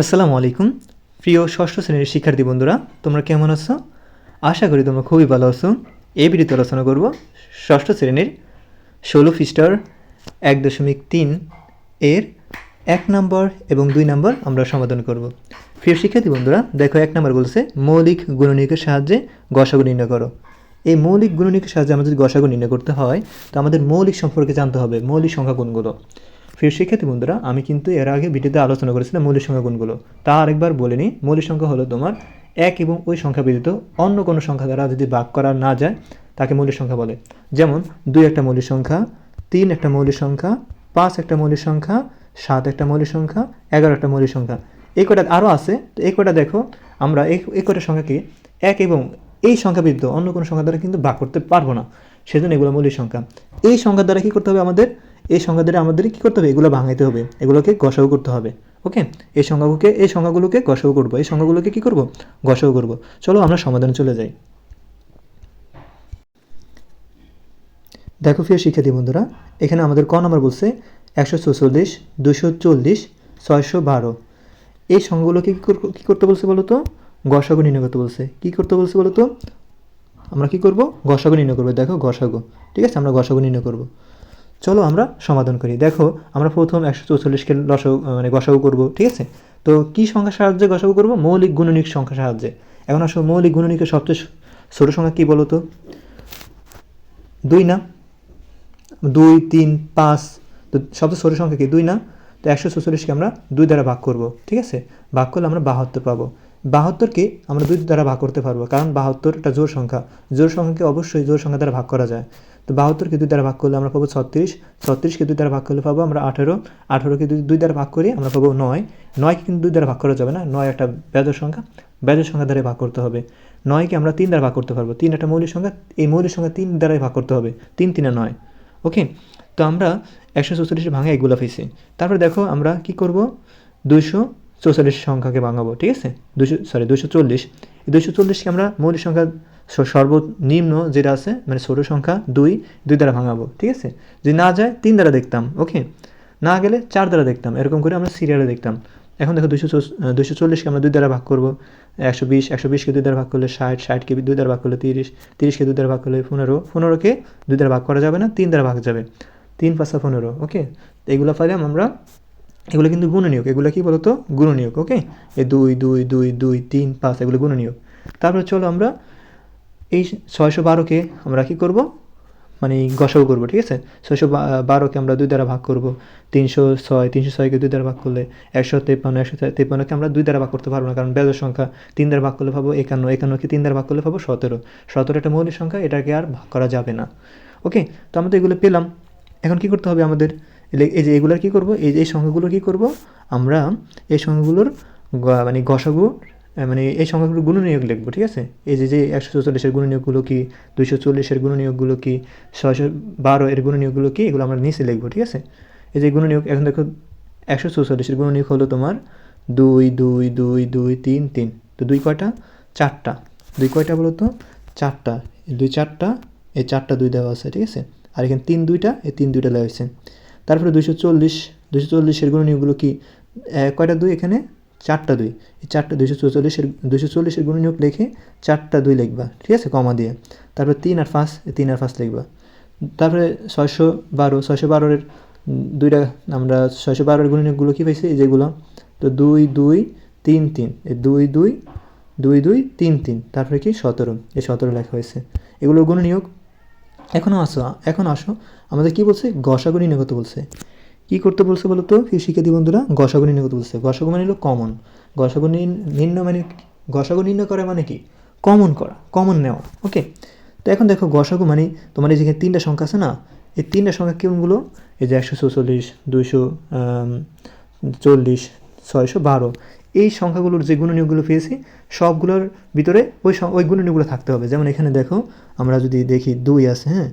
আসসালামু আলাইকুম। প্রিয় ষষ্ঠ শ্রেণির শিক্ষার্থী বন্ধুরা, তোমরা কেমন আছো? আশা করি তোমরা খুবই ভালো আছো। এই ভিডিওতে আলোচনা করব ষষ্ঠ শ্রেণির ষোলো ফিস্টার এক দশমিক তিন এর এক নম্বর এবং দুই নম্বর আমরা সমাধান করব। প্রিয় শিক্ষার্থী বন্ধুরা, দেখো এক নম্বর বলছে, মৌলিক গুণনীয়কের সাহায্যে গসাগু নির্ণয় করো। এই মৌলিক গুণনীয়কের সাহায্যে আমাদের গসাগু নির্ণয় করতে হয়, তো আমাদের মৌলিক সম্পর্কে জানতে হবে, মৌলিক সংখ্যা কোনগুলো? প্রিয় শিক্ষার্থী বন্ধুরা, আমি কিন্তু এর আগে ভিডিওতে আলোচনা করেছিলাম মৌলিক সংখ্যা কোনগুলো তা আরেকবার বলে নিই, মৌলিক সংখ্যা হলো তোমার এক এবং ওই সংখ্যা ব্যতীত অন্য কোনো সংখ্যা দ্বারা যদি ভাগ করা না যায়, তাকে মৌলিক সংখ্যা বলে। যেমন, দুই একটা মৌলিক সংখ্যা, তিন একটা মৌলিক সংখ্যা, পাঁচ একটা মৌলিক সংখ্যা, সাত একটা মৌলিক সংখ্যা, এগারো একটা মৌলিক সংখ্যা। এই কটা আরও আছে, তো এই কটা দেখো, আমরা এই কটা সংখ্যাকে এক এবং এই সংখ্যা ব্যতীত অন্য কোনো সংখ্যা দ্বারা কিন্তু ভাগ করতে পারব না। সেজন্য এগুলো মৌলিক সংখ্যা। এই সংখ্যা দ্বারা কী করতে হবে আমাদের? এই সংখ্যা দ্বারা আমাদের কী করতে হবে? এগুলো ভাঙাইতে হবে। এগুলোকে গসাও করতে হবে। ওকে? এই সংখ্যাগুলোকে এই সংখ্যাগুলোকে গসাও করব। এই সংখ্যাগুলোকে কী করব? গসাগু করব। চলো আমরা সমাধানে চলে যাই। দেখো প্রিয় শিক্ষার্থী বন্ধুরা, এখানে আমাদের ক নম্বর বলছে, একশো চৌচল্লিশ, দুশো চল্লিশ, ছয়শো বারো। এই সংখ্যাগুলোকে কী করতে বলছে বলো তো? গসাগু নির্ণয় করতে বলছে। কী করতে বলছে বলো তো? আমরা কী করব? গসাগু নির্ণয় করব। দেখো গসাগু। ঠিক আছে? আমরা গসাগু নির্ণয় করব। চলো আমরা সমাধান করি। দেখো, আমরা প্রথম একশো চৌচল্লিশকে লসাগু মানে গসাগু করব, ঠিক আছে? তো কী সংখ্যার সাহায্যে গসাগু করব? মৌলিক গুণনিক সংখ্যার সাহায্যে। এখন আসলে মৌলিক গুণনিকের সবচেয়ে ছোটো সংখ্যা কী বলো তো দুই না? দুই, তিন, পাঁচ, তো সবচেয়ে ছোটো সংখ্যা কি? দুই না? তো একশো চৌচল্লিশকে আমরা দুই দ্বারা ভাগ করব, ঠিক আছে? ভাগ করলে আমরা বাহাত্তর পাবো। বাহাত্তরকে আমরা দুই দ্বারা ভাগ করতে পারব, কারণ বাহাত্তর একটা জোর সংখ্যা। জোর সংখ্যাকে অবশ্যই জোর সংখ্যা দ্বারা ভাগ করা যায়। তো বাহাত্তরকে দুই দ্বারা ভাগ করলে আমরা পাবো ছত্রিশ, ছত্রিশকে দুই দ্বারা ভাগ করলে পাবো আমরা আঠেরো, আঠেরোকে দুই দুই দ্বারা ভাগ করি আমরা পাবো নয়। নয়কে কিন্তু দুই দ্বারা ভাগ করা যাবে না, নয় একটা বেজর সংখ্যা বেজর সংখ্যা দ্বারা ভাগ করতে হবে। নয়কে আমরা তিন দ্বারা ভাগ করতে পারব, তিন একটা মৌলিক সংখ্যা, এই মৌলিক সংখ্যা তিন দ্বারাই ভাগ করতে হবে, তিন, তিনে নয়। ওকে? তো আমরা একশো চৌচল্লিশে ভাঙা এগুলো পেয়েছি তারপরে দেখো আমরা কি করব? দুইশো চৌচল্লিশ সংখ্যাকে ভাঙাবো, ঠিক আছে? দুশো সরি দুশো চল্লিশ। দুশো চল্লিশকে আমরা মৌলিক সংখ্যা স- সর্বনিম্ন যেটা আছে মানে ছোটো সংখ্যা দুই দুই দ্বারা ভাঙাবো, ঠিক আছে? যদি না যায়, তিন দ্বারা দেখতাম, ওকে? না গেলে চার দ্বারা দেখতাম, এরকম করে আমরা সিরিয়ালে দেখতাম। এখন দেখো দুশো দুশো চল্লিশকে আমরা দুই দ্বারা ভাগ করব, একশো বিশ, একশো বিশকে দুই দ্বারা ভাগ করলে ষাট ষাটকে দুই দ্বারা ভাগ করলে তিরিশ তিরিশকে দুই দ্বারা ভাগ করলে পনেরো পনেরোকে দুই দ্বারা ভাগ করা যাবে না, তিন দ্বারা ভাগ যাবে। তিন পাঁচা পনেরো, ওকে? এগুলো পাইলাম আমরা, এগুলো কিন্তু গুণনীয়ক, এগুলো কি বলতো? গুণনীয়ক, ওকে? এই দুই দুই দুই দুই, তিন, পাঁচ, এগুলো গুণনীয়ক। তারপরে চলো আমরা এই ছয়শো বারোকে আমরা কি করব? মানে গসাগু করব ঠিক আছে? ছয়শো বারোকে আমরা দুই দ্বারা ভাগ করব। তিনশো ছয় তিনশো ছয়কে দুই দ্বারা ভাগ করলে একশো তেপ্পান্ন একশো তেপ্পান্নকে আমরা দুই দ্বারা ভাগ করতে পারব না কারণ বেজর সংখ্যা তিন দ্বারা ভাগ করলে পাবো একান্ন একান্নকে তিন দ্বারা ভাগ করলে পাবো সতেরো। সতেরো একটা মৌলিক সংখ্যা এটাকে আর ভাগ করা যাবে না। ওকে? তো আমরা তো এগুলো পেলাম। এখন কি করতে হবে আমাদের? এই যে এগুলোর কি করব? এই যে এই সংখ্যাগুলোর কী করব? আমরা এই সংখ্যাগুলোর মানে গসাগু আহ, মানে এই সংখ্যাগুলো গুণনীয়ক লিখব, ঠিক আছে? এই যে যে একশো চৌচল্লিশের গুণনীয়কগুলো কি, দুইশো চল্লিশের গুণনীয়কগুলো কি, ছয়শো বারো এর গুণনীয়কগুলো কি, এগুলো আমরা নিচে লিখব, ঠিক আছে? এই যে গুণনীয়ক, এখন দেখো, একশো চৌচল্লিশের গুণনীয়ক হলো তোমার দুই দুই দুই দুই, তিন তিন। তো দুই কয়টা? চারটা। দুই কয়টা বলো তো? চারটা। দুই চারটা, এই চারটা দুই দেওয়া আছে, ঠিক আছে? আর এখানে তিন দুইটা, এই তিন দুইটা দেওয়া হয়েছে। তারপরে দুইশো চল্লিশ, দুইশো চল্লিশের গুণনীয়কগুলো কি? কয়টা দুই এখানে? চারটা দুই। এই চারটা দুইশো চৌচল্লিশের দুইশো চল্লিশের গুণনীয়ক লিখে চারটা দুই লিখবা, ঠিক আছে, কমা দিয়ে। তারপরে তিন আর পাঁচ তিন আর পাঁচ লিখবা। তারপরে ছয়শো বারো, ছয়শো বারোর দুইটা আমরা ছয়শো বারোর গুণনীয়কগুলো কী পাইছি? যেগুলো। তো দুই দুই, তিন তিন। এই দুই দুই দুই দুই, তিন তিন। তারপরে কি? সতেরো। এই সতেরো লেখা হয়েছে। এগুলো গুণনীয়ক। এখনও আসো এখন আসো। আমাদের কি বলছে? গসাগু নির্ণয় করতে বলছে? কি করতে বলছে বলো তো? শিক্ষার্থী বন্ধুরা? গসাগু নির্ণয় করতে বলছে। গসাগু মানে হলো কমন গসাগু নির্ণয় মানে গসাগু নির্ণয় করা মানে কি? কমন করা কমন নেওয়া। ওকে তো এখন দেখো গসাগু মানে তোমার এই যেখানে তিনটা সংখ্যা আছে না? এই তিনটা সংখ্যা কেমনগুলো এই যে একশো চৌচল্লিশ, দুইশো চল্লিশ, ছয়শো বারো। এই সংখ্যাগুলোর যে গুণনীয়কগুলো পেয়েছি, সবগুলোর ভিতরে ওই ওই গুণনীয়কগুলো থাকতে হবে। যেমন এখানে দেখো, আমরা যদি দেখি দুই আছে হ্যাঁ?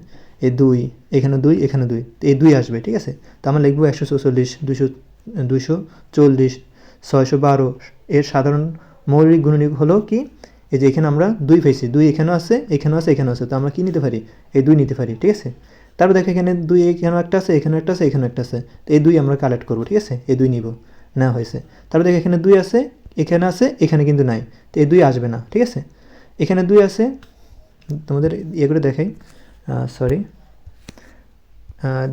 এই দুই, এখানে দুই এখানে দুই। তো এই দুই আসবে, ঠিক আছে? তো আমরা লিখব একশো চৌচল্লিশ দুশো দুশো চল্লিশ, ছয়শো বারো। এর সাধারণ মৌলিক গুণনীয়ক হলো কি? এই যে এখানে আমরা দুই পেয়েছি, দুই এখানেও আছে এখানেও আছে এখানেও আছে। তো আমরা কি নিতে পারি? এই দুই নিতে পারি, ঠিক আছে? তারপর দেখো এখানে দুই, এখানেও একটা আছে, এখানেও একটা আছে, এখানেও একটা আছে। তো এই দুই আমরা কালেক্ট করব, ঠিক আছে? এই দুই নিব না হয়েছে। তারপর দেখো এখানে দুই আছে, এখানে আছে, এখানে কিন্তু নাই। তো এই দুই আসবে না, ঠিক আছে? এখানে দুই আছে, তোমাদের ইয়ে করে দেখাই। সরি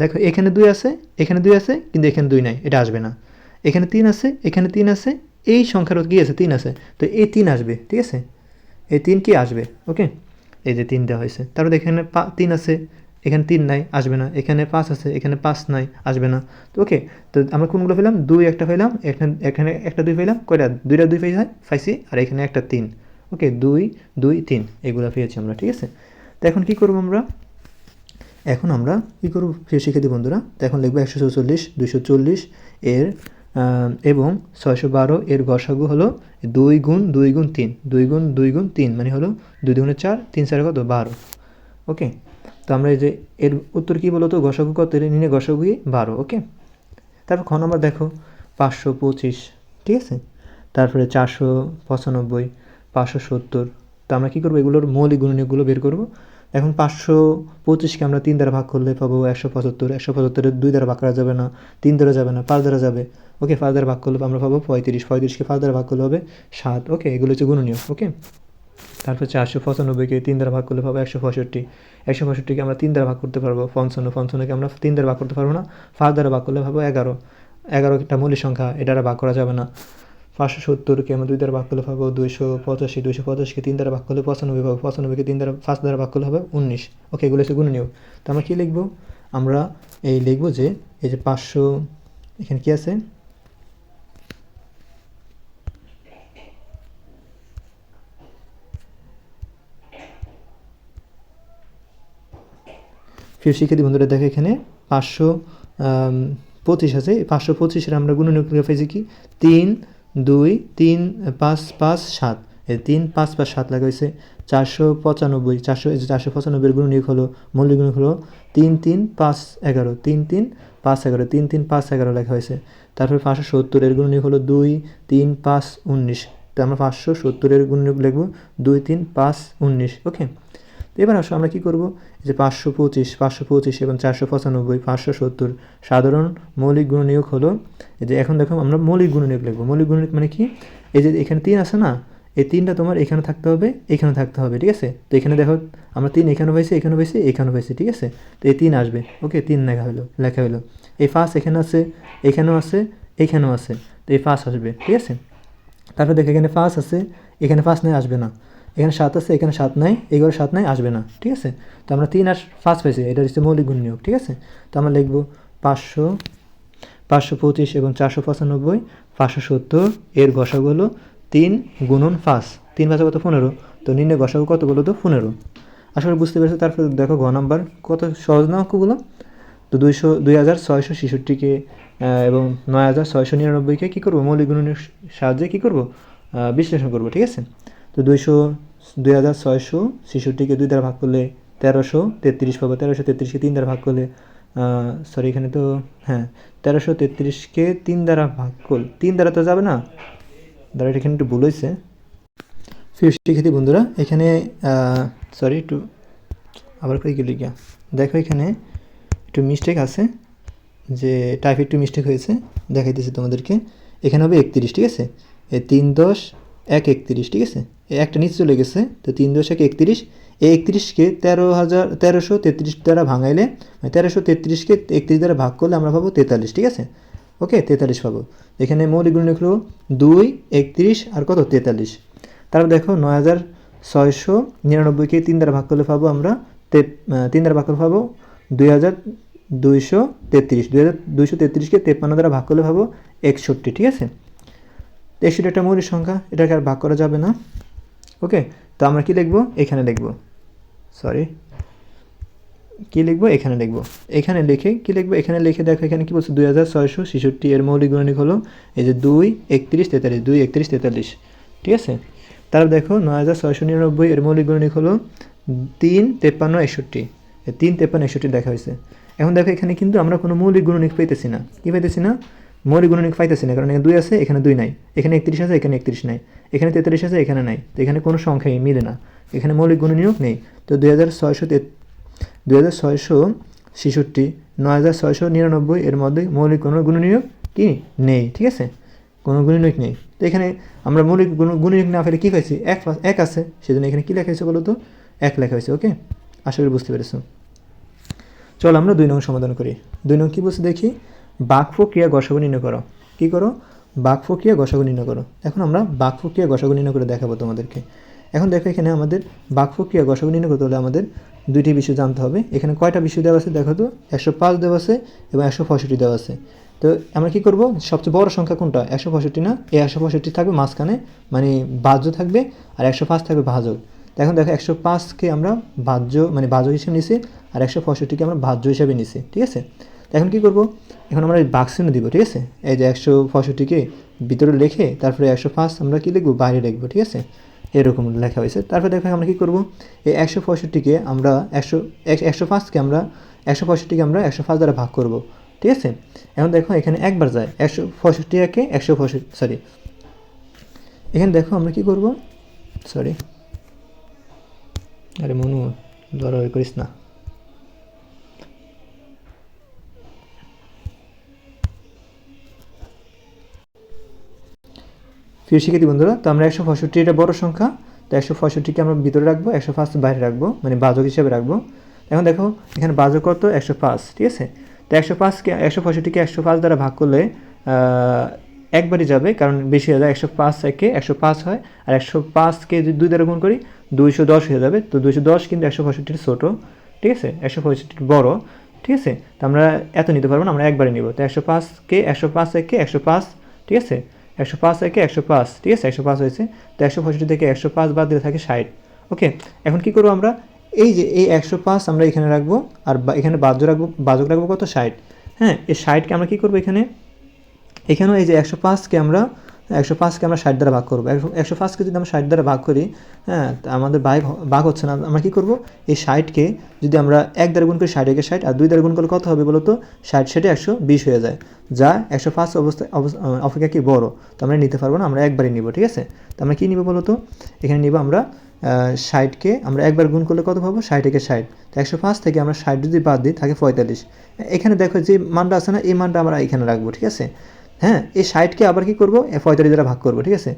দেখো, এখানে দুই আছে, এখানে দুই আছে, কিন্তু এখানে দুই নাই, এটা আসবে না। এখানে তিন আছে, এখানে তিন আছে, এই সংখ্যার কি আছে? তিন আছে। তো এই তিন আসবে, ঠিক আছে? এই তিন কি আসবে? ওকে এই যে তিন দেওয়া হয়েছে। তারপর এখানে তিন আছে, এখানে তিন নাই, আসবে না। এখানে পাঁচ আছে, এখানে পাঁচ নাই, আসবে না। তো ওকে তো আমরা কোনগুলো পেলাম? দুই একটা পেলাম, এখানে এখানে একটা দুই পেলাম, কয়টা? দুইটা দুই পাই পাইছি আর এখানে একটা তিন। ওকে দুই দুই, তিন, এগুলো পেয়েছি আমরা, ঠিক আছে? এখন কী করব আমরা? এখন আমরা কী করব? প্রিয় শিক্ষার্থী বন্ধুরা, তো এখন লিখব একশো চৌচল্লিশ দুশো চল্লিশ এর এবং ছয়শো বারো এর গসাগু হলো দুই গুণ দুই গুণ তিন। দুই গুণ দুই গুণ তিন মানে হলো দুই দুগুণে চার, তিন চার কত? বারো। ওকে? তো আমরা এই যে এর উত্তর কী বলো তো গসাগু কত নিনে গসাগুই বারো। ওকে? তারপর খ নম্বর দেখো, পাঁচশো পঁচিশ, ঠিক আছে? তারপরে চারশো পঁচানব্বই, পাঁচশো সত্তর তো আমরা কী করব? এগুলোর মৌলিক গুণনীয়কগুলো বের করব। এখন পাঁচশো পঁচিশকে আমরা তিন দ্বারা ভাগ করলে পাবো একশো পঁচাত্তর। একশো পঁচাত্তরের দুই দ্বারা ভাগ করা যাবে না, তিন দ্বারা যাবে না, পাঁচ দ্বারা যাবে। ওকে, পাঁচ দ্বারা ভাগ করলে আমরা পাবো পঁয়ত্রিশ। পঁয়ত্রিশকে পাঁচ দ্বারা ভাগ করলে হবে সাত। ওকে, এগুলো হচ্ছে গুণনীয়, ওকে? তারপর চারশো পঁচানব্বইকে তিন দ্বারা ভাগ করলে পাবো একশো পঁয়ষট্টি। একশো পঁয়ষট্টিকে আমরা তিন দ্বারা ভাগ করতে পারব, পঞ্চান্ন। পঞ্চান্নকে আমরা তিন দ্বারা ভাগ করতে পারব না, পাঁচ দ্বারা ভাগ করলে পাবো এগারো। এগারো একটা মৌলিক সংখ্যা এটা ভাগ করা যাবে না। পাঁচশো সত্তরকে আমরা দুই দ্বারা ভাগ করলে পাবো দুইশো পঁচাশি, দুইশো পঁচাশিকে তিন দ্বারা ভাগ করলে পঁচানব্বই পাবো পঁচানব্বইকে তিন দ্বারা পাঁচ দ্বারা ভাগ করলে হবে উনিশ। ওকে, এগুলো হচ্ছে গুণনীয়। তো আমরা কী লিখব? আমরা এই লিখব যে, এই যে পাঁচশো, এখানে কী আছে? প্রিয় শিক্ষার্থী বন্ধুরা, দেখো এখানে পাঁচশো পঁচিশ আছে। পাঁচশো পঁচিশের আমরা গুণনীয় পেয়েছি কি? তিন দুই, তিন, পাঁচ পাঁচ, সাত। তিন, পাঁচ পাঁচ, সাত লাগা হয়েছে। চারশো পঁচানব্বই, চারশো চারশো পঁচানব্বইয়ের গুণনীয়ক হলো মৌলিক গুণনীয়ক হলো তিন তিন, পাঁচ, এগারো। তিন তিন, পাঁচ, এগারো। তিন তিন, পাঁচ, এগারো লেখা হয়েছে। তারপরে পাঁচশো সত্তরের গুণনীয়ক হলো দুই, তিন, পাঁচ, উনিশ। তো আমরা পাঁচশো সত্তরের গুণনীয়ক লিখব, দুই, তিন, পাঁচ, উনিশ। ওকে? তো এবার আসো, আমরা কী করব? যে পাঁচশো পঁচিশ পাঁচশো পঁচিশ এবং চারশো পঁচানব্বই, পাঁচশো সত্তর, সাধারণ মৌলিক গুণনীয়ক হলো, এই যে এখন দেখো আমরা মৌলিক গুণনীয়ক লিখব। মৌলিক গুণনীয়ক মানে কি? এই যে এখানে তিন আছে না, এই তিনটা তোমার এখানে থাকতে হবে, এখানে থাকতে হবে, ঠিক আছে? তো এখানে দেখো আমরা তিন এখানে পাইছি এখানে পাইছি এখানে পাইছি, ঠিক আছে? তো এই তিন আসবে, ওকে? তিন লেখা হলো লেখা হলো। এই ফার্স্ট এখানে আছে, এখানেও আছে এখানেও আছে, তো এই ফার্স্ট আসবে, ঠিক আছে? তারপর দেখো এখানে ফার্স্ট আছে, এখানে ফার্স্ট নাই আসবে না। এখানে সাত আছে, এখানে সাত নাই এগারো সাত নাই, আসবে না, ঠিক আছে? তো আমরা তিন আর পাঁচ পাইছি এটা হচ্ছে মৌলিক গুণ নিয়োগ ঠিক আছে? তো আমরা লিখব পাঁচশো পাঁচশো পঁচিশ এবং চারশো পঁচানব্বই, পাঁচশো সত্তর, এর গসাগু হলো তিন গুণন পাঁচ। তিন পাঁচে কত? পনেরো। তো নিম্নে গসাগু কত বলো তো? পনেরো। আসলে বুঝতে পেরেছ, তারপর দেখো ঘ নাম্বার, কত সহজ না অঙ্কগুলো? তো দুইশো, দুই হাজার ছয়শো ছেষট্টিকে এবং নয় হাজার ছয়শো নিরানব্বইকে কী করব? মৌলিক গুণনের সাহায্যে কী করব? বিশ্লেষণ করব, ঠিক আছে? তো দুইশো দুই হাজার ছয়শো ছেষট্টিকে দুই দ্বারা ভাগ করলে তেরোশো, তেত্রিশ পাবো। তেরোশো তেত্রিশকে তিন দ্বারা ভাগ করলে সরি এখানে তো হ্যাঁ তেরোশো তেত্রিশকে তিন দ্বারা ভাগ করলে তিন দ্বারা তো যাবে না? দাঁড়া এখানে একটু ভুল হয়েছে। শিক্ষার্থী বন্ধুরা, এখানে সরি একটু আবার কই গেলি গিয়া দেখো এখানে একটু মিস্টেক আছে, যে টাইপ একটু মিস্টেক হয়েছে, দেখাইতেছি তোমাদেরকে। এখানে হবে একত্রিশ, ঠিক আছে? এই তিন দশ এক একত্রিশ, ঠিক আছে? একটা নিচে চলে গেছে, তো তিন দশ এক একত্রিশ। এই একত্রিশকে তেরো হাজার, তেরোশো তেত্রিশ দ্বারা ভাঙাইলে মানে তেরোশো তেত্রিশকে একত্রিশ দ্বারা ভাগ করলে আমরা পাবো তেতাল্লিশ, ঠিক আছে? ওকে, তেতাল্লিশ পাবো। এখানে মৌলিক গুণ লিখলো দুই, একত্রিশ আর কত? তেতাল্লিশ। তারপর দেখো নয় হাজার ছয়শো নিরানব্বইকে তিন দ্বারা ভাগ করলে পাবো আমরা তে তিন দ্বারা ভাগ করলে পাবো দুই হাজার দুইশো তেত্রিশ। দুই হাজার দুইশো তেত্রিশকে তেপ্পান্ন দ্বারা ভাগ করলে পাবো একষট্টি, ঠিক আছে? একষট্টি একটা মৌলিক সংখ্যা, এটাকে আর ভাগ করা যাবে না। ওকে তো আমরা কি লিখব? এখানে লিখব। সরি কি লিখব? এখানে লিখব। এখানে লিখে কি লিখব? এখানে লিখে দেখো, এখানে কি বলছে? দুই হাজার ছয়শো ছেষট্টি এর মৌলিক গুণনিক হলো এই যে দুই, একত্রিশ, তেতাল্লিশ, দুই, একত্রিশ, তেতাল্লিশ। ঠিক আছে? তারপর দেখো, নয় হাজার ছয়শো নিরানব্বই এর মৌলিক গুণনিক হলো তিন, তেপ্পান্ন, একষট্টি। তিন, তেপ্পান্ন, একষট্টি দেখা হয়েছে। এখন দেখো, এখানে কিন্তু আমরা কোনো মৌলিক গুণনিক পাইতেছি না। কী পেতেছি না? মৌলিক গুণনিক পাইতেছি না, কারণ এখানে দুই আছে, এখানে দুই নাই। এখানে একত্রিশ আছে, এখানে একত্রিশ নাই। এখানে তেত্রিশ আছে, এখানে নাই। তো এখানে কোনো সংখ্যাই মিলে না। এখানে মৌলিক গুণনীয়ক নেই। তো দুই হাজার ছয়শো দুই হাজার ছয়শো ছেষট্টি, নয় হাজার ছয়শো নিরানব্বই এর মধ্যে মৌলিক কোনো গুণনীয়ক কি নেই, ঠিক আছে? কোনো গুণিনিক নেই। তো এখানে আমরা মৌলিক গুণ- গুণিনিক না ফেলে কী পাইছি? এক এক আছে। সেজন্য এখানে কী লেখা হয়েছে বলো তো? এক লেখা হয়েছে, ওকে? আশা করি বুঝতে পেরেছ। চল আমরা দুই নং সমাধান করি। দুই নং কী বলছে দেখি? বাক প্রক্রিয়া গসাগু নির্ণয় করো। কী করো? বাক প্রক্রিয়া গসাগু নির্ণয় করো। এখন আমরা বাক প্রক্রিয়া গসাগু নির্ণয় করে দেখাবো তোমাদেরকে। এখন দেখো এখানে আমাদের বাক প্রক্রিয়া গসাগু নির্ণয় করতে হলে আমাদের দুইটি বিষয় জানতে হবে। এখানে কয়টা বিষয় দেওয়া আছে দেখো তো? একশো পাঁচ দেওয়া আছে এবং একশো পঁয়ষট্টি দেওয়া আছে। তো আমরা কী করব? সবচেয়ে বড় সংখ্যা কোনটা? একশো পঁয়ষট্টি না? এই একশো পঁয়ষট্টি থাকবে মাঝখানে মানে বাহ্য থাকবে আর একশো পাঁচ থাকবে ভাজক এখন দেখো একশো পাঁচকে আমরা বাহ্য মানে বাহ্য হিসেবে নিছি আর একশো পঁয়ষট্টিকে আমরা ভাজ্য হিসেবে নিছি, ঠিক আছে? এখন কী করব? এখন আমরা বাক্সিনও দিব, ঠিক আছে? এই যে একশো পঁয়ষট্টিকে ভিতরে লিখে তারপরে একশো পাঁচ আমরা কী লিখব? বাইরে লিখব, ঠিক আছে? এরকম লেখা হয়েছে। তারপরে দেখো আমরা কী করব? এই একশো পঁয়ষট্টিকে আমরা একশো, এক- একশো পাঁচকে আমরা, একশো পঁয়ষট্টিকে আমরা একশো পাঁচ দ্বারা ভাগ করব, ঠিক আছে? এখন দেখো এখানে একবার যায়, একশো পঁয়ষট্টি একে একশো পঁয়ষট্টি সরি এখানে দেখো আমরা কী করব? সরি আরে মনু দরাদরি করিস না। প্রিয় শিক্ষার্থী বন্ধুরা, তো আমরা একশো পঁয়ষট্টি এটা বড় সংখ্যা, তো একশো পঁয়ষট্টিকে আমরা ভিতরে রাখব, একশো পাঁচ বাইরে রাখব মানে বাজক হিসাবে রাখব। এখন দেখো, এখানে বাজক কত? একশো পাঁচ, ঠিক আছে? তো একশো পাঁচকে, একশো পঁয়ষট্টিকে একশো পাঁচ দ্বারা ভাগ করলে একবারই যাবে, কারণ বেশি হয়ে যায়, একশো পাঁচ একে একশো পাঁচ হয়, আর একশো পাঁচকে যদি দুই দ্বারা গুণ করি, দুইশো দশ হয়ে যাবে, তো দুইশো দশ কিন্তু একশো পঁয়ষট্টির ছোটো, ঠিক আছে? একশো পঁয়ষট্টির বড়, ঠিক আছে? তো আমরা এত নিতে পারব না, আমরা একবারে নিব। তো একশো পাঁচকে, একশো পাঁচ একে একশো পাঁচ, ঠিক আছে? একশো পাঁচ একে একশো পাঁচ, ঠিক আছে? একশো পাঁচ হয়েছে। তো একশো পঁয়ষট্টি থেকে একশো পাঁচ বাদ দিলে থাকে ষাট। ওকে? এখন কি করব আমরা? এই যে এই একশো পাঁচ আমরা এখানে রাখব আর এখানে বাদ্য রাখব বাজক রাখব কত? ষাট। হ্যাঁ এই ষাটকে আমরা কী করব এখানে? এখানেও এই যে একশো পাঁচকে আমরা একশো পাঁচকে আমরা ষাট দ্বারা ভাগ করব। একশো একশো পাঁচকে যদি আমরা ষাট দ্বারা ভাগ করি হ্যাঁ আমাদের ভাগ ভাগ হচ্ছে না। আমরা কী করব? এই ষাটকে যদি আমরা এক দ্বারা গুণ করি ষাট, একে ষাট, আর দুই দ্বারা গুণ করলে কত হবে বলো তো ষাট ষাটে একশো বিশ হয়ে যায়। যা একশো পাঁচ অবস্থা অবস্থা অপেক্ষা কি বড়? তো আমরা নিতে পারব না, আমরা একবারই নিব, ঠিক আছে? তো আমরা কী নিব বলো তো এখানে নিব আমরা ষাটকে আমরা একবার গুণ করলে কত পাবো? ষাট, একে ষাট। তো একশো পাঁচ থেকে আমরা ষাট যদি বাদ দিই থাকে পঁয়তাল্লিশ। এখানে দেখো যে মানটা আছে না, এই মানটা আমরা এখানে রাখব, ঠিক আছে? হ্যাঁ এই ষাটকে আবার কি করব? পঁয়তাল্লিশ দ্বারা ভাগ করব, ঠিক আছে?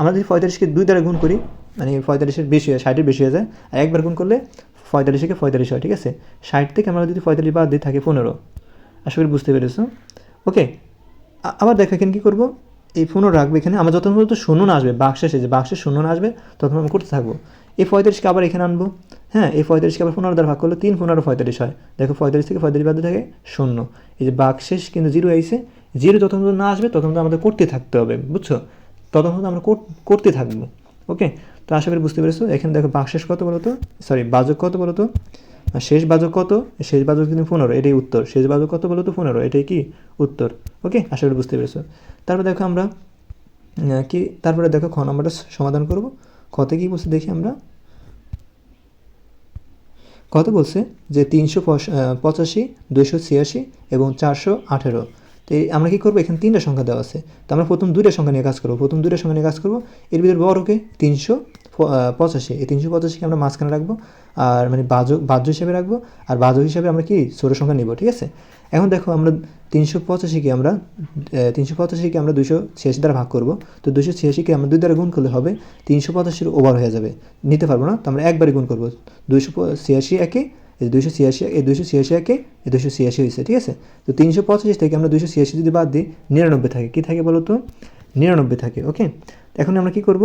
আমরা যদি পঁয়তাল্লিশকে দুই দ্বারা গুণ করি মানে পঁয়তাল্লিশের বেশি হয়, ষাটের বেশি হয়ে যায়, আর একবার গুণ করলে পঁয়তাল্লিশ থেকে পঁয়তাল্লিশ হয়, ঠিক আছে? ষাট থেকে আমরা যদি পঁয়তাল্লিশ বাদ দিয়ে থাকে পনেরো। আশা করি বুঝতে পেরেছ? ওকে আবার দেখো এখানে কী করব? এই ফোনও রাখব এখানে। আমরা যতক্ষণ পর্যন্ত শূন্য না আসবে, বাক্সে যে বাক্সে শূন্য না আসবে তখন আমরা করতে থাকব। এই পঁয়তাল্লিশকে আবার এখানে আনব। হ্যাঁ এই পঁয়তাল্লিশকে আবার পনেরো দ্বারা ভাগ করলে তিন পনেরো পঁয়তাল্লিশ হয়। দেখো পঁয়তাল্লিশ থেকে পঁয়তাল্লিশ বাদ দিয়ে থাকে শূন্য। এই যে বাক্সেস কিন্তু জিরো আইসে জিরো পর্যন্ত না আসবে, ততক্ষণ আমাদের করতে থাকতে হবে, বুঝছ? ততক্ষণ আমরা করতে থাকব ওকে তো আশা করি বুঝতে পেরেছ। এখানে দেখো বাক্সেস কত বলো তো সরি বাজক কত বলো তো আর শেষ বাজক কত? শেষ বাজক কিন্তু পনেরো, এটাই উত্তর। শেষ বাজক কত বলো তো পনেরো, এটাই কি? উত্তর ওকে আশা করি বুঝতে পেরেছ। তারপর দেখো আমরা কি? তারপরে দেখো খ নম্বরটা সমাধান করব। কতে কি বলছে দেখি আমরা? কত বলছে যে তিনশো পঁচাশি, দুইশো ছিয়াশি এবং চারশো আঠেরো। তো আমরা কী করব? এখানে তিনটা সংখ্যা দেওয়া আছে। তো আমরা প্রথম দুইটা সংখ্যা নিয়ে কাজ করব। প্রথম দুইটা সংখ্যা নিয়ে কাজ করব। এর ভিতরে বড়কে তিনশো পঁচাশি। এই তিনশো পঁচাশিকে আমরা মাঝখানে রাখব। আর মানে বাজক, বাহ্য হিসাবে রাখব। আর বাজক হিসাবে আমরা কি? ছোট সংখ্যা নিব, ঠিক আছে? এখন দেখো আমরা তিনশো পঁচাশিকে আমরা তিনশো পঁচাশিকে আমরা দুশো ছিয়াশি দ্বারা ভাগ করব। তো দুশো ছিয়াশিকে আমরা দুই দ্বারা গুণ করলে হবে তিনশো পঁচাশির ওভার হয়ে যাবে। নিতে পারব না, তো আমরা একবারে গুণ করব। দুশো ছিয়াশি একে এই দুইশো ছিয়াশি, এই দুইশো ছিয়াশি একে এই দুইশো ছিয়াশি হয়েছে, ঠিক আছে? তো তিনশো পঁচাশি থেকে আমরা দুইশো ছিয়াশি যদি বাদ দিই, নিরানব্বই থাকে। কী থাকে বলো তো? নিরানব্বই থাকে ওকে এখন আমরা কী করব?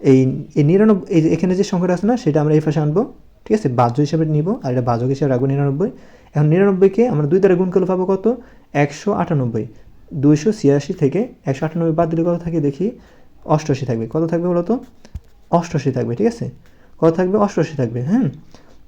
এই এই নিরানব্বই, এই এখানে যে সংখ্যাটা আছে না, সেটা আমরা এই পাশে আনব, ঠিক আছে? বাহ্য হিসাবে নিব, আর এটা বাহ্যক হিসাবে রাখব নিরানব্বই। এখন নিরানব্বইকে আমরা দুই দ্বারা গুণ করলে পাবো কত? একশো আটানব্বই। দুইশো ছিয়াশি থেকে একশো আটানব্বই বাদ দিলে কত থাকে দেখি? অষ্টআশি থাকবে। কত থাকবে বলো তো? অষ্টআশি থাকবে, ঠিক আছে? কত থাকবে? অষ্টআশি থাকবে হ্যাঁ?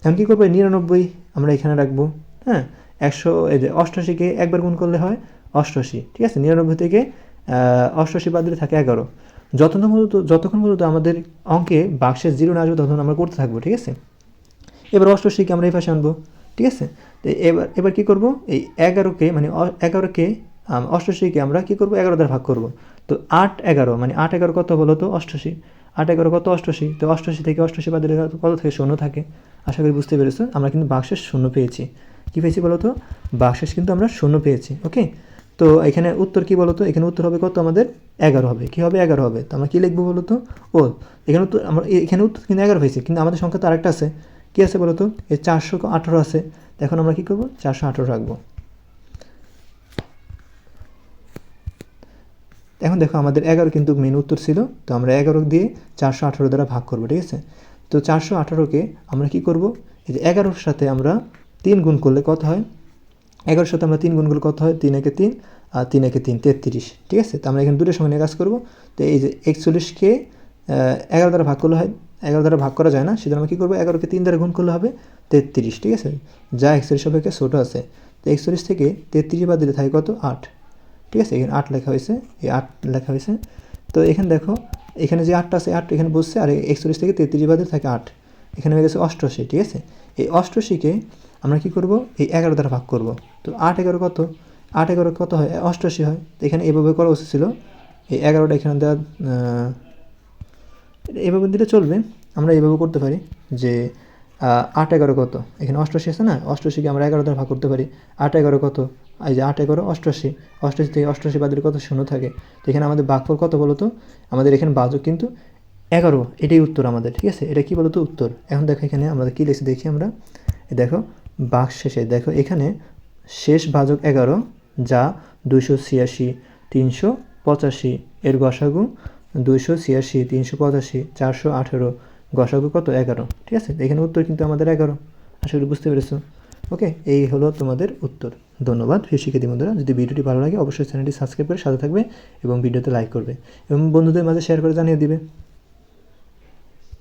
এখন কী করব? নিরানব্বই আমরা এখানে রাখব হ্যাঁ? একশো এই যে অষ্টআশিকে একবার গুণ করলে হয় অষ্টআশি ঠিক আছে? নিরানব্বই থেকে আহ, অষ্টআশি বাদ দিলে থাকে এগারো। যতক্ষণ পর্যন্ত যতক্ষণ পর্যন্ত আমাদের অঙ্কে বাক্সের জিরো না আসবে ততক্ষণ আমরা করতে থাকব ঠিক আছে? এবার অষ্টআশিকে আমরা এই পাশে আনব ঠিক আছে? তো এবার এবার কী করব? এই এগারোকে মানে এগারোকে আম, অষ্টআশিকে আমরা কী করব? এগারো দ্বারা ভাগ করব। তো আট এগারো মানে আট এগারো কত বলো তো? অষ্টআশি। আট এগারো কত? অষ্টআশি। তো অষ্টআশি থেকে অষ্টআশি বাদ কত থেকে? শূন্য থাকে। আশা করি বুঝতে পেরেছ, আমরা কিন্তু বাক্সের শূন্য পেয়েছি। কী পেয়েছি বলো তো বাক্সেস কিন্তু আমরা শূন্য পেয়েছি, ওকে? তো এখানে উত্তর কি বলতো? এখানে উত্তর হবে কত? আমাদের এগারো হবে। কি হবে? এগারো হবে। তো আমরা কী লিখব বলো তো ও, এখানে উত্তর আমরা এখানে উত্তর কিন্তু এগারো হয়েছে, কিন্তু আমাদের সংখ্যা তো আরেকটা আছে। কী আছে বলো তো এই চারশো আঠারো আছে। এখন আমরা কী করব? চারশো আঠারো রাখব। এখন দেখো আমাদের এগারো কিন্তু মেন উত্তর ছিল, তো আমরা এগারো দিয়ে চারশো আঠারো দ্বারা ভাগ করব, ঠিক আছে? তো চারশো আঠারোকে আমরা কি করব? এই যে এগারোর সাথে আমরা তিন গুণ করলে কত হয়? এগারোর সাথে আমরা তিন গুণ করলে কত হয়? তিন একে তিন, আর তিন একে তিন, তেত্রিশ, ঠিক আছে? তো আমরা এখানে দুটোর সঙ্গে নিয়ে কাজ করব। তো এই যে একচল্লিশকে এগারো দ্বারা ভাগ করলে হয়? এগারো দ্বারা ভাগ করা যায় না, সেজন্য আমরা কী করব? এগারোকে তিন দ্বারা গুণ করলে হবে তেত্রিশ, ঠিক আছে? যা একচল্লিশ অপেক্ষা ছোটো আছে। তো একচল্লিশ থেকে তেত্রিশ বাদ দিলে থাকে কত? আট। ঠিক আছে, এখানে আট লেখা হয়েছে, এই আট লেখা হয়েছে। তো এখানে দেখো, এখানে যে আটটা আছে, আট এখানে বসছে, আর একচল্লিশ থেকে তেত্রিশ বাদে থাকে আট। এখানে হয়ে গেছে অষ্টআশি, ঠিক আছে? এই অষ্টআশিকে আমরা কি করব? এই এগারো দ্বারা ভাগ করব। তো আট এগারো কত? আট এগারো কত হয়? অষ্টআশি হয়। তো এখানে এভাবে করা উচিত ছিল। এই এগারোটা এখানে দেওয়া এভাবে দিলে চলবে। আমরা এভাবে করতে পারি যে আট এগারো কত? এখানে অষ্টআশি আছে না? অষ্টআশিকে আমরা এগারো দ্বারা ভাগ করতে পারি। আট এগারো কত? এই যে আট এগারো, অষ্টআশি। অষ্টআশি থেকে অষ্টআশি বাদের কত? শূন্য থাকে। তো এখানে আমাদের ভাগফল কত বলো তো? আমাদের এখানে বাজক কিন্তু এগারো। এটাই উত্তর আমাদের, ঠিক আছে? এটা কি বলতো উত্তর। এখন দেখো এখানে আমরা কী লিখছি? দেখি আমরা। দেখো বাঘ শেষে। দেখো, এখানে শেষ ভাজক এগারো, যা দুইশো ছিয়াশি, তিনশো পঁচাশি। এর গসাগু দুইশো ছিয়াশি, তিনশো পঁচাশি, চারশো আঠেরো। গসাগু কত? এগারো। ঠিক আছে? এখানে উত্তর কিন্তু আমাদের এগারো। আশা করি বুঝতে পেরেছ। ওকে, এই হলো তোমাদের উত্তর। ধন্যবাদ। প্রিয় শিক্ষার্থী বন্ধুরা, যদি ভিডিওটি ভালো লাগে, অবশ্যই চ্যানেলটি সাবস্ক্রাইব করে সাথে থাকবে এবং ভিডিওতে লাইক করবে এবং বন্ধুদের মাঝে শেয়ার করে জানিয়ে দিবে।